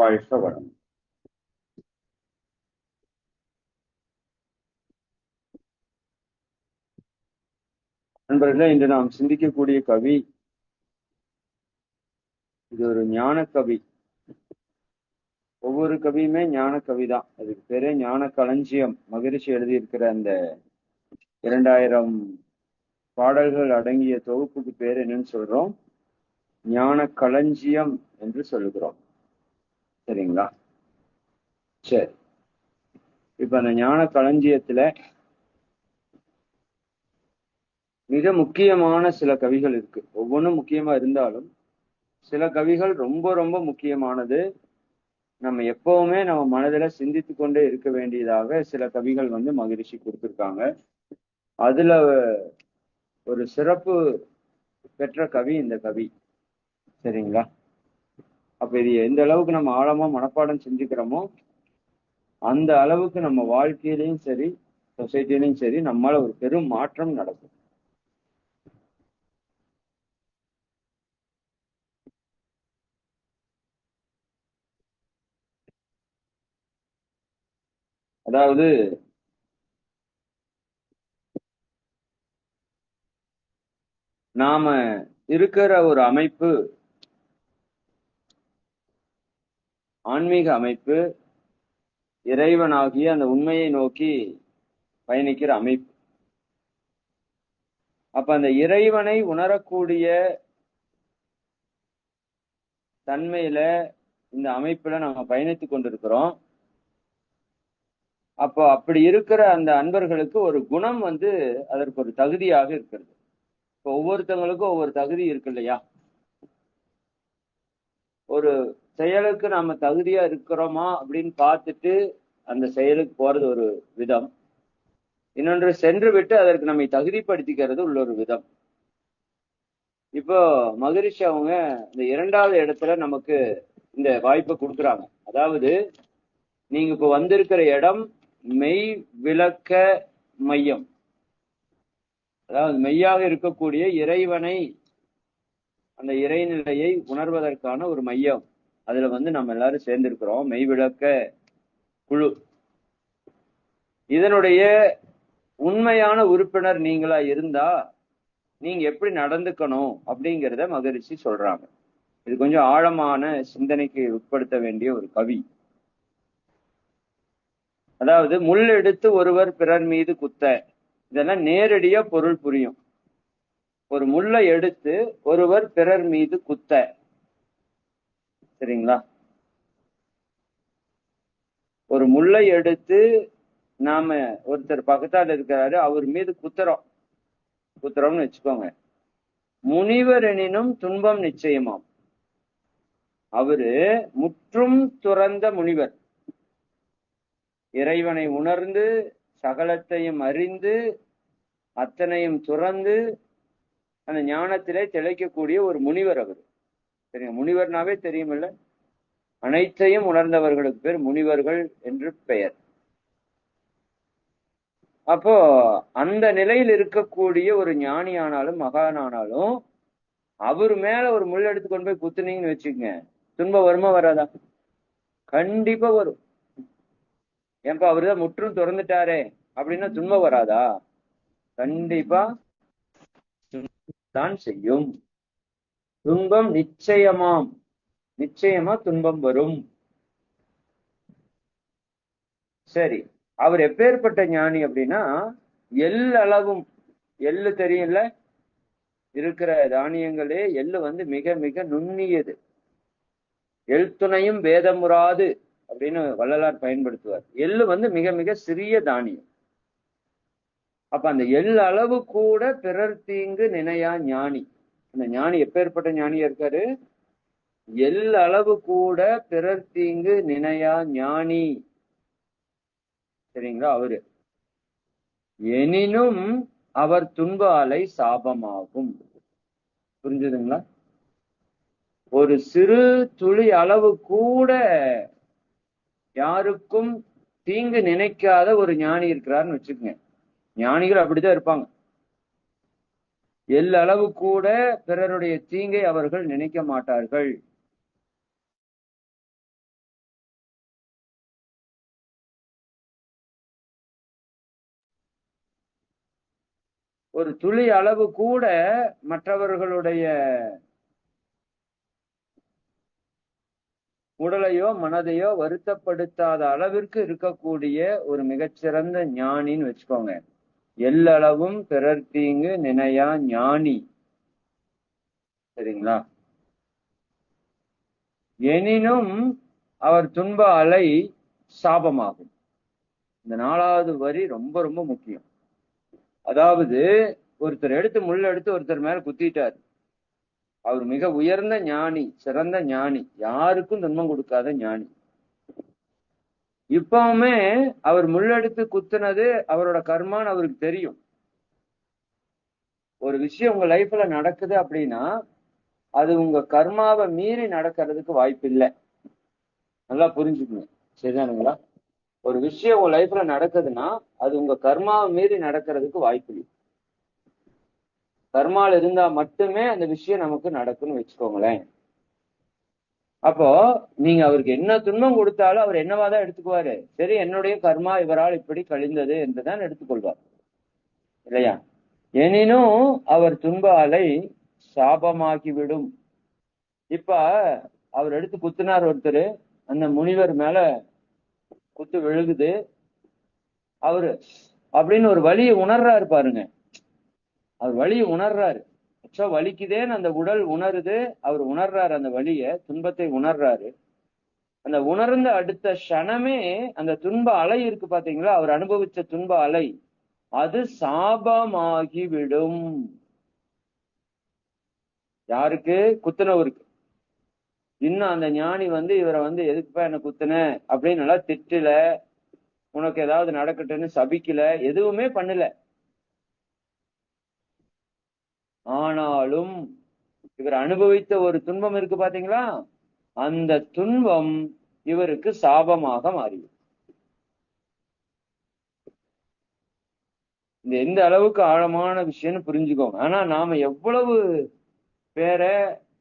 வாழ்க நண்பர்களே இன்று நாம் சிந்திக்கக்கூடிய கவி இது ஒரு ஞான கவி ஒவ்வொரு கவியுமே ஞான கவி தான் அதுக்கு பேரே ஞான களஞ்சியம் மகிழ்ச்சி எழுதியிருக்கிற அந்த இரண்டாயிரம் பாடல்கள் அடங்கிய தொகுப்புக்கு பேர் என்னன்னு சொல்றோம். ஞான களஞ்சியம் என்று சொல்லுகிறோம். சரிங்களா? சரி. இப்ப அந்த ஞான களஞ்சியத்துல மிக முக்கியமான சில கவிகள் இருக்கு. ஒவ்வொன்றும் முக்கியமா இருந்தாலும் சில கவிகள் ரொம்ப ரொம்ப முக்கியமானது. நம்ம எப்பவுமே நம்ம மனதில சிந்தித்து கொண்டே இருக்க வேண்டியதாக சில கவிகள் வந்து மகிழ்ச்சி கொடுத்துருக்காங்க. அதுல ஒரு சிறப்பு பெற்ற கவி இந்த கவி. சரிங்களா? அப்ப இது எந்த அளவுக்கு நம்ம ஆழமா மனப்பாடம் செஞ்சுக்கிறோமோ அந்த அளவுக்கு நம்ம வாழ்க்கையிலையும் சரி சொசைட்டிலையும் சரி நம்மளால ஒரு பெரும் மாற்றம் நடக்கும். அதாவது நாம இருக்கிற ஒரு அமைப்பு ஆன்மீக அமைப்பு இறைவனாகிய அந்த உண்மையை நோக்கி பயணிக்கிற அமைப்பு. அப்ப அந்த இறைவனை உணரக்கூடிய தன்மையில இந்த அமைப்புல நம்ம பயணித்துக் கொண்டிருக்கிறோம். அப்போ அப்படி இருக்கிற அந்த அன்பர்களுக்கு ஒரு குணம் வந்து அதற்கு ஒரு தகுதியாக இருக்கிறது. இப்போ ஒவ்வொருத்தவங்களுக்கும் ஒவ்வொரு தகுதி இருக்கு இல்லையா? ஒரு செயலுக்கு நாம தகுதியா இருக்கிறோமா அப்படின்னு பார்த்துட்டு அந்த செயலுக்கு போறது ஒரு விதம். இன்னொன்று சென்று விட்டு அதற்கு நம்மை தகுதிப்படுத்திக்கிறது உள்ள ஒரு விதம். இப்போ மகரிஷி அவங்க இந்த இரண்டாவது இடத்துல நமக்கு இந்த வாய்ப்பை கொடுக்குறாங்க. அதாவது நீங்க இப்போ வந்திருக்கிற இடம் மெய் விளக்க மையம். அதாவது மெய்யாக இருக்கக்கூடிய இறைவனை அந்த இறைநிலையை உணர்வதற்கான ஒரு மையம். அதுல வந்து நம்ம எல்லாரும் சேர்ந்திருக்கிறோம். மெய் விளக்க குழு. இதனுடைய உண்மையான உறுப்பினர் நீங்களா இருந்தா நீங்க எப்படி நடந்துக்கணும் அப்படிங்கிறத மகரிஷி சொல்றாங்க. இது கொஞ்சம் ஆழமான சிந்தனைக்கு உட்படுத்த வேண்டிய ஒரு கவி. அதாவது முள் எடுத்து ஒருவர் பிறர் மீது குத்த. இதெல்லாம் நேரடியா பொருள் புரியும். ஒரு முள்ளை எடுத்து ஒருவர் பிறர் மீது குத்த. சரிங்களா? ஒரு முல்லை எடுத்து நாம ஒருத்தர் பக்கத்தால் இருக்கிறாரு அவர் மீது குத்துறோம். குத்துறோம்னு வச்சுக்கோங்க. முனிவர் எனினும் துன்பம் நிச்சயமாம். அவரு முற்றும் துறந்த முனிவர். இறைவனை உணர்ந்து சகலத்தையும் அறிந்து அத்தனையும் துறந்து அந்த ஞானத்திலே திளைக்கக்கூடிய ஒரு முனிவர் அவர். தெரியும். முனிவர்னாவே தெரியுமில்ல? அனைத்தையும் உணர்ந்தவர்களுக்கு பேர் முனிவர்கள் என்று பெயர். அப்போ அந்த நிலையில் இருக்கக்கூடிய ஒரு ஞானி ஆனாலும் மகான் ஆனாலும் அவர் மேல ஒரு முள் எடுத்து கொண்டு போய் குத்துனீங்கன்னு வச்சுக்கோங்க. துன்பம் வருமா வராதா? கண்டிப்பா வரும். ஏன்பா அவருதான் முற்றும் திறந்துட்டாரே அப்படின்னா துன்பம் வராதா? கண்டிப்பா தான் செய்யும். துன்பம் நிச்சயமாம். நிச்சயமா துன்பம் வரும். சரி அவர் எப்பேற்பட்ட ஞானி அப்படின்னா எல்லளவும் எள்ளு தெரியும்ல? இருக்கிற தானியங்களே எள்ளு வந்து மிக மிக நுண்ணியது. எழுத்துணையும் வேதமுறாது அப்படின்னு வள்ளலார் பயன்படுத்துவார். எள்ளு வந்து மிக மிக சிறிய தானியம். அப்ப அந்த எள்ளளவு கூட பிறர் தீங்கு நினையா ஞானி. அந்த ஞானி எப்பேற்பட்ட ஞானியா இருக்காரு? எல் அளவு கூட பிறர் தீங்கு நினையா ஞானி. சரிங்களா? அவரு. எனினும் அவர் துன்ப அலை சாபமாகும். புரிஞ்சுதுங்களா? ஒரு சிறு துளி அளவு கூட யாருக்கும் தீங்கு நினைக்காத ஒரு ஞானி இருக்கிறாருன்னு வச்சுக்கோங்க. ஞானிகள் அப்படிதான் இருப்பாங்க. எல்லளவு கூட பிறருடைய தீங்கை அவர்கள் நினைக்க மாட்டார்கள். ஒரு துளி அளவு கூட மற்றவர்களுடைய உடலையோ மனதையோ வருத்தப்படுத்தாத அளவிற்கு இருக்கக்கூடிய ஒரு மிகச்சிறந்த ஞானின்னு வச்சுக்கோங்க. எல்லளவும் பிறர் தீங்கு நினையா ஞானி. சரிங்களா? எனினும் அவர் துன்ப அலை சாபமாகும். இந்த நாலாவது வரி ரொம்ப ரொம்ப முக்கியம். அதாவது ஒருத்தர் எடுத்து முள் எடுத்து ஒருத்தர் மேல குத்திட்டார். அவர் மிக உயர்ந்த ஞானி சிறந்த ஞானி. யாருக்கும் துன்பம் கொடுக்காத ஞானி. இப்பவுமே அவர் முள்ளெடுத்து குத்துனது அவரோட கர்மான்னு அவருக்கு தெரியும். ஒரு விஷயம் உங்க லைஃப்ல நடக்குது அப்படின்னா அது உங்க கர்மாவை மீறி நடக்கிறதுக்கு வாய்ப்பு இல்லை. நல்லா புரிஞ்சுக்கணும். சரிதானுங்களா? ஒரு விஷயம் உங்க லைஃப்ல நடக்குதுன்னா அது உங்க கர்மாவை மீறி நடக்கிறதுக்கு வாய்ப்பு இல்லை. கர்மால இருந்தா மட்டுமே அந்த விஷயம் நமக்கு நடக்கும்னு வச்சுக்கோங்களேன். அப்போ நீங்க அவருக்கு என்ன துன்பம் கொடுத்தாலும் அவர் என்னவாதான் எடுத்துக்குவாரு? சரி என்னுடைய கர்மா இவரால் இப்படி கழிந்தது என்றுதான் எடுத்துக்கொள்வார். இல்லையா? எனினும் அவர் துன்ப அலை சாபமாகிவிடும். இப்ப அவர் எடுத்து குத்துனார் ஒருத்தர் அந்த முனிவர் மேல குத்து விழுகுது. அவரு அப்படின்னு ஒரு வழியை உணர்றாரு பாருங்க. அவர் வழியை உணர்றாரு. ஸோ வலிக்குதேன்னு அந்த உடல் உணருது. அவர் உணர்றாரு அந்த வழிய துன்பத்தை உணர்றாரு. அந்த உணர்ந்த அடுத்த க்ஷணமே அந்த துன்ப அலை இருக்கு பாத்தீங்களா? அவர் அனுபவிச்ச துன்ப அலை. அது சாபமாகிவிடும். யாருக்கு? குத்துனவருக்கு. இன்னும் அந்த ஞானி வந்து இவரை வந்து எதுக்குப்பா என்ன குத்துன? அப்படின்னு நல்லா திட்டல. உனக்கு ஏதாவது நடக்கட்டுன்னு சபிக்கல. எதுவுமே பண்ணல. ஆனாலும் இவர் அனுபவித்த ஒரு துன்பம் இருக்கு பாத்தீங்களா? அந்த துன்பம் இவருக்கு சாபமாக மாறியது. இந்த எந்த அளவுக்கு ஆழமான விஷயம்னு புரிஞ்சுக்கோங்க. ஆனா நாம எவ்வளவு பேரை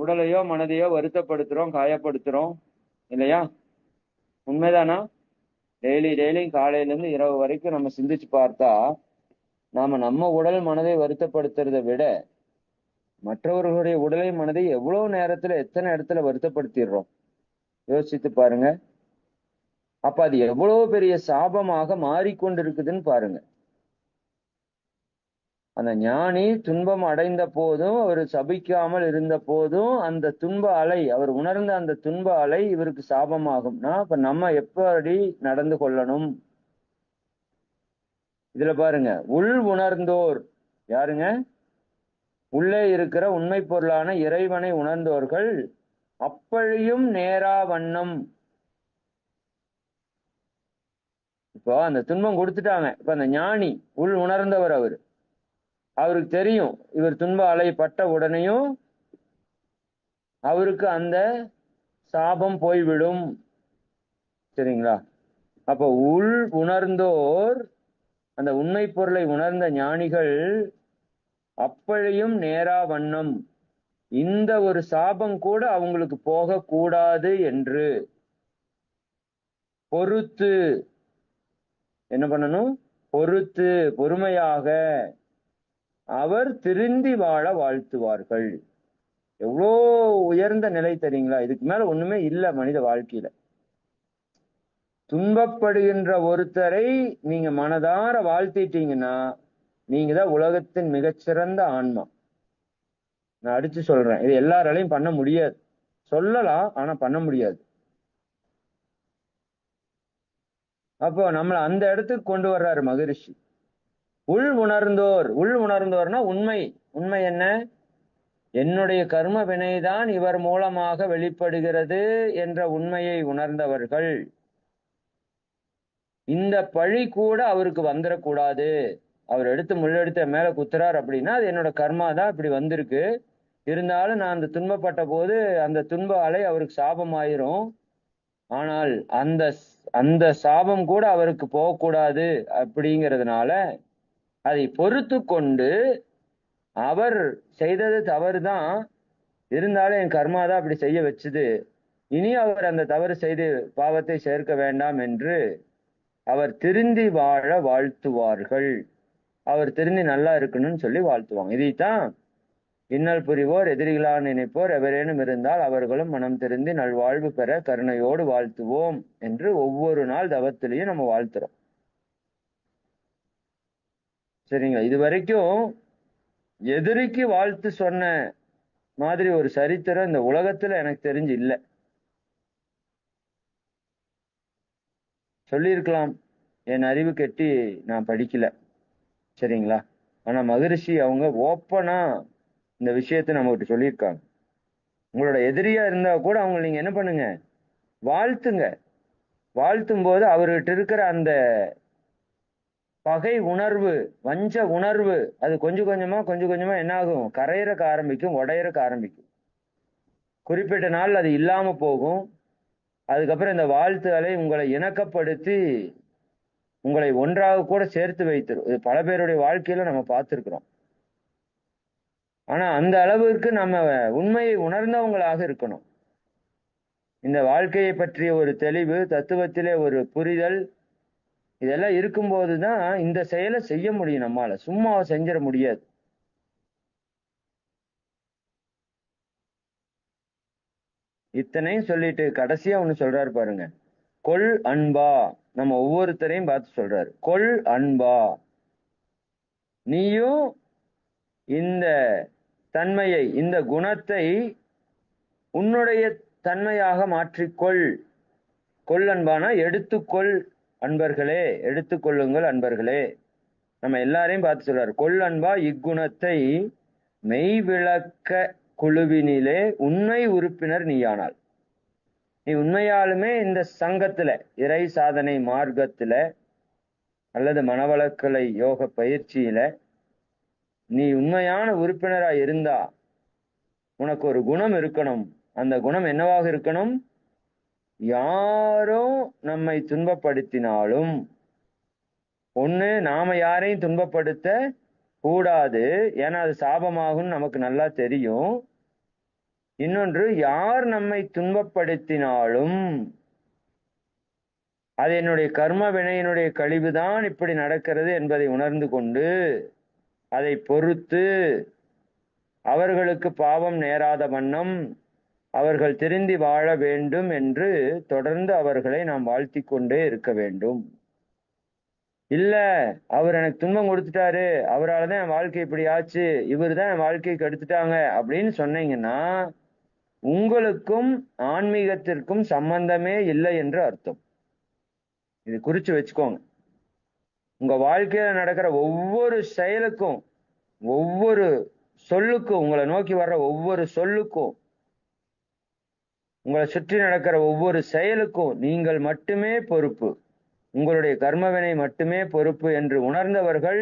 உடலையோ மனதையோ வருத்தப்படுத்துறோம் காயப்படுத்துறோம் இல்லையா? உண்மைதானா? டெய்லி டெய்லியும் காலையில இருந்து இரவு வரைக்கும் நம்ம சிந்திச்சு பார்த்தா நாம நம்ம உடல் மனதை வருத்தப்படுத்துறதை விட மற்றவர்களுடைய உடலை மனதை எவ்வளவு நேரத்துல எத்தனை இடத்துல வருத்தப்படுத்திடுறோம்? யோசித்து பாருங்க. அப்ப அது எவ்வளவு பெரிய சாபமாக மாறிக்கொண்டிருக்குதுன்னு பாருங்க. அந்த ஞானி துன்பம் அடைந்த போதும் அவர் சபிக்காமல் இருந்த போதும் அந்த துன்ப அலை அவர் உணர்ந்த அந்த துன்ப அலை இவருக்கு சாபமாகும்னா அப்ப நம்ம எப்படி நடந்து கொள்ளணும்? இதுல பாருங்க. உள் உணர்ந்தோர். யாருங்க? உள்ளே இருக்கிற உண்மை பொருளான இறைவனை உணர்ந்தோர்கள் அப்பழியும் நேரா வண்ணம். இப்போ அந்த துன்பம் கொடுத்துட்டாங்க. இப்ப அந்த ஞானி உள் உணர்ந்தவர் அவர். அவருக்கு தெரியும் இவர் துன்ப அலை பட்ட உடனேயும் அவருக்கு அந்த சாபம் போய்விடும். சரிங்களா? அப்ப உள் உணர்ந்தோர் அந்த உண்மை பொருளை உணர்ந்த ஞானிகள் அப்பழையும் நேரா வண்ணம். இந்த ஒரு சாபம் கூட அவங்களுக்கு போகக்கூடாது என்று. பொறுத்து. என்ன பண்ணணும்? பொறுத்து பொறுமையாக. அவர் திருந்தி வாழ வாழ்த்துவார்கள். எவ்வளோ உயர்ந்த நிலை தெரியுங்களா? இதுக்கு மேல ஒண்ணுமே இல்லை மனித வாழ்க்கையில. துன்பப்படுகின்ற ஒருத்தரை நீங்க மனதார வாழ்த்திட்டீங்கன்னா நீங்க தான் உலகத்தின் மிகச்சிறந்த ஆன்மா. நான் அடிச்சு சொல்றேன். இது எல்லாராலையும் பண்ண முடியாது. சொல்லலாம் ஆனா பண்ண முடியாது. அப்போ நம்மளை அந்த இடத்துக்கு கொண்டு வர்றாரு மகரிஷி. உள் உணர்ந்தோர். உள் உணர்ந்தோர்னா உண்மை. உண்மை என்ன? என்னுடைய கர்ம வினைதான் இவர் மூலமாக வெளிப்படுகிறது என்ற உண்மையை உணர்ந்தவர்கள். இந்த பழி கூட அவருக்கு வந்துடக்கூடாது அவர் எடுத்து முள்ளெடுத்த மேல குத்துறார் அப்படின்னா அது என்னோட கர்மா தான் இப்படி வந்திருக்கு. இருந்தாலும் நான் அந்த துன்பப்பட்ட போது அந்த துன்ப அலை அவருக்கு சாபம் ஆயிரும் ஆனால் அந்த அந்த சாபம் கூட அவருக்கு போகக்கூடாது அப்படிங்கிறதுனால அதை பொறுத்து கொண்டு அவர் செய்தது தவறு தான் இருந்தாலும் என் கர்மா தான் அப்படி செய்ய வச்சுது. இனி அவர் அந்த தவறு செய்து பாவத்தை சேர்க்க வேண்டாம் என்று அவர் திருந்தி வாழ வாழ்த்துவார்கள். அவர் திருந்தி நல்லா இருக்கணும்னு சொல்லி வாழ்த்துவாங்க. இதைத்தான் இன்னல் புரிவோர் எதிரிகளாக நினைப்போர் எவரேனும் இருந்தால் அவர்களும் மனம் திருந்தி நல்வாழ்வு பெற கருணையோடு வாழ்த்துவோம் என்று ஒவ்வொரு நாள் தவத்திலையும் நம்ம வாழ்த்துறோம். சரிங்களா? இது வரைக்கும் எதிரிக்கு வாழ்த்து சொன்ன மாதிரி ஒரு சரித்திரம் இந்த உலகத்துல எனக்கு தெரிஞ்சு இல்லை. சொல்லியிருக்கலாம். என் அறிவு கெட்டி நான் படிக்கல. சரிங்களா? ஆனா மகரிஷி அவங்க ஓப்பனா இந்த விஷயத்த நம்மகிட்ட சொல்லியிருக்காங்க. உங்களோட எதிரியா இருந்தா கூட அவங்க நீங்க என்ன பண்ணுங்க? வாழ்த்துங்க. வாழ்த்தும் போது அவர்கிட்ட இருக்கிற அந்த பகை உணர்வு வஞ்ச உணர்வு அது கொஞ்சம் கொஞ்சமா கொஞ்சம் கொஞ்சமா என்ன ஆகும் கரையறக்க ஆரம்பிக்கும் உடையறக்க ஆரம்பிக்கும். குறிப்பிட்ட நாள் அது இல்லாம போகும். அதுக்கப்புறம் இந்த வாழ்த்துகளை உங்களை இணக்கப்படுத்தி உங்களை ஒன்றாக கூட சேர்த்து வைத்திரும் இது பல பேருடைய வாழ்க்கையில நம்ம பார்த்திருக்கிறோம். ஆனா அந்த அளவிற்கு நம்ம உண்மையை உணர்ந்தவங்களாக இருக்கணும். இந்த வாழ்க்கையை பற்றிய ஒரு தெளிவு தத்துவத்திலே ஒரு புரிதல் இதெல்லாம் இருக்கும்போது தான் இந்த செயலை செய்ய முடியும் நம்மால. சும்மா செஞ்சிட முடியாது. இத்தனையும் சொல்லிட்டு கடைசியா ஒண்ணு சொல்றாரு பாருங்க. கொள் அன்பா. நம்ம ஒவ்வொருத்தரையும் பார்த்து சொல்றாரு. கொள் அன்பா. நீயும் இந்த தன்மையை இந்த குணத்தை உன்னுடைய தன்மையாக மாற்றிக்கொள். கொள் அன்பானா எடுத்துக்கொள் அன்பர்களே எடுத்துக்கொள்ளுங்கள் அன்பர்களே. நம்ம எல்லாரையும் பார்த்து சொல்றாரு. கொள் அன்பா இக்குணத்தை மெய்விளக்க குழுவினிலே உண்மை உறுப்பினர் நீயானால். நீ உண்மையாலுமே இந்த சங்கத்துல இறை சாதனை மார்க்கத்துல அல்லது மனவளக்கலை யோக பயிற்சியில நீ உண்மையான உறுப்பினரா இருந்தா உனக்கு ஒரு குணம் இருக்கணும். அந்த குணம் என்னவாக இருக்கணும்? யாரும் நம்மை துன்பப்படுத்தினாலும் ஒண்ணு நாம யாரையும் துன்பப்படுத்த கூடாது. ஏன்னா அது சாபமாகும் நமக்கு நல்லா தெரியும். இன்னொன்று யார் நம்மை துன்பப்படுத்தினாலும் அது என்னுடைய கர்ம வினையினுடைய கழிவுதான் இப்படி நடக்கிறது என்பதை உணர்ந்து கொண்டு அதை பொறுத்து அவர்களுக்கு பாவம் நேராத வண்ணம் அவர்கள் திருந்தி வாழ வேண்டும் என்று தொடர்ந்து அவர்களை நாம் வாழ்த்திக் கொண்டே இருக்க வேண்டும். இல்ல அவர் எனக்கு துன்பம் கொடுத்துட்டாரு அவரால் தான் என் வாழ்க்கை இப்படி ஆச்சு இவர் தான் என் வாழ்க்கையை கெடுத்துட்டாங்க அப்படின்னு சொன்னீங்கன்னா உங்களுக்கும் ஆன்மீகத்திற்கும் சம்பந்தமே இல்லை என்று அர்த்தம். இது குறிச்சு வச்சுக்கோங்க. உங்க வாழ்க்கையில நடக்கிற ஒவ்வொரு செயலுக்கும் ஒவ்வொரு சொல்லுக்கும் உங்களை நோக்கி வர்ற ஒவ்வொரு சொல்லுக்கும் உங்களை சுற்றி நடக்கிற ஒவ்வொரு செயலுக்கும் நீங்கள் மட்டுமே பொறுப்பு. உங்களுடைய கர்மவினை மட்டுமே பொறுப்பு என்று உணர்ந்தவர்கள்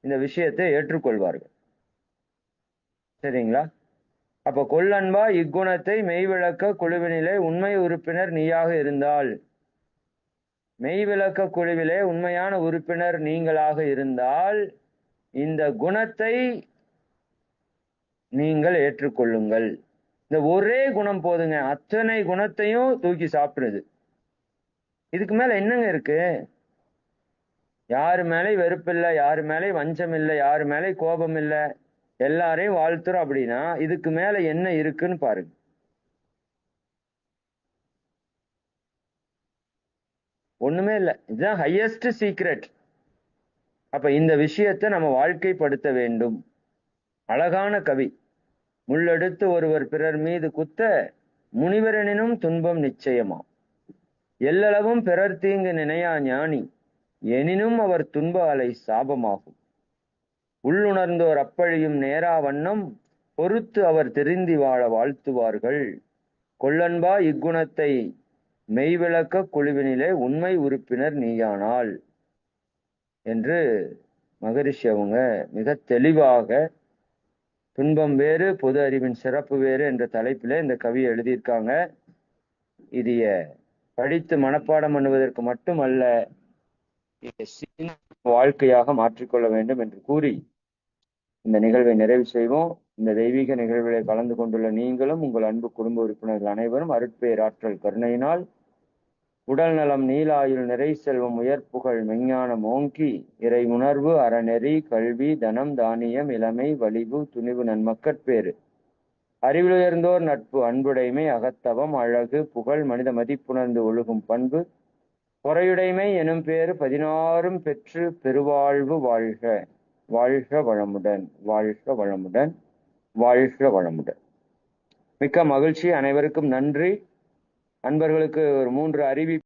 இந்த விஷயத்தை ஏற்றுக்கொள்வார்கள். சரிங்களா? அப்ப கொல்லன்பா இக்குணத்தை மெய்விளக்க குழுவினிலே உண்மை உறுப்பினர் நீயாக இருந்தால் மெய்விளக்க குழுவிலே உண்மையான உறுப்பினர் நீங்களாக இருந்தால் இந்த குணத்தை நீங்கள் ஏற்றுக்கொள்ளுங்கள். இந்த ஒரே குணம் போதுங்க. அத்தனை குணத்தையும் தூக்கி சாப்பிடுது. இதுக்கு மேல என்னங்க இருக்கு? யாரு மேலே வெறுப்பு இல்லை யாரு மேலே வஞ்சம் இல்லை யாரு மேலே கோபம் இல்லை எல்லாரையும் வாழ்த்துறோம் அப்படின்னா இதுக்கு மேல என்ன இருக்குன்னு பாருங்க. ஒண்ணுமே இல்லை. இதுதான் ஹையஸ்ட் சீக்ரெட் அப்ப இந்த விஷயத்தை நம்ம வாழ்க்கைப்படுத்த வேண்டும். அழகான கவி. முள்ளெடுத்து ஒருவர் பிறர் மீது குத்த முனிவரெனினும் துன்பம் நிச்சயமா? எல்லளவும் பிறர் தீங்கு நினையா ஞானி? எனினும் அவர் துன்ப அலை சாபமாகும். உள்ளுணர்ந்தோர் அப்பழியும் நேரா வண்ணம் பொறுத்து அவர் தெரிந்தி வாழ வாழ்த்துவார்கள். கொல்லன்பா இக்குணத்தை மெய்விளக்க குழுவினிலே உண்மை உறுப்பினர் நீயானால் என்று மகரிஷி அவங்க மிக தெளிவாக துன்பம் வேறு பொது அறிவின் சிறப்பு வேறு என்ற தலைப்பிலே இந்த கவியை எழுதியிருக்காங்க. இதைய படித்து மனப்பாடம் பண்ணுவதற்கு மட்டுமல்ல வாழ்க்கையாக மாற்றிக்கொள்ள வேண்டும் என்று கூறி இந்த நிகழ்வை நிறைவு செய்வோம். இந்த தெய்வீக நிகழ்வில் கலந்து கொண்டுள்ள நீங்களும் உங்கள் அன்பு குடும்ப உறுப்பினர்கள் அனைவரும் அருட்பேர் ஆற்றல் கருணையினால் உடல் நலம் நீலாயுள் நிறை செல்வம் உயர் புகழ் மெஞ்ஞானம் ஓங்கி இறை உணர்வு அறநெறி கல்வி தனம் தானியம் இளமை வலிவு துணிவு நன்மக்கட்பேறு. அறிவிலுயர்ந்தோர் நட்பு அன்புடைமை அகத்தவம் அழகு புகழ் மனித மதிப்புணர்ந்து ஒழுகும் பண்பு. பொறையுடைமை எனும் பேறு பதினாறும் பெற்று பெருவாழ்வு வாழ்க. வாழ்க வளமுடன் வாழ்க வளமுடன் வாழ்க வளமுடன். மிக்க மகிழ்ச்சி அனைவருக்கும் நன்றி. அன்பர்களுக்கு ஒரு மூன்று அறிவி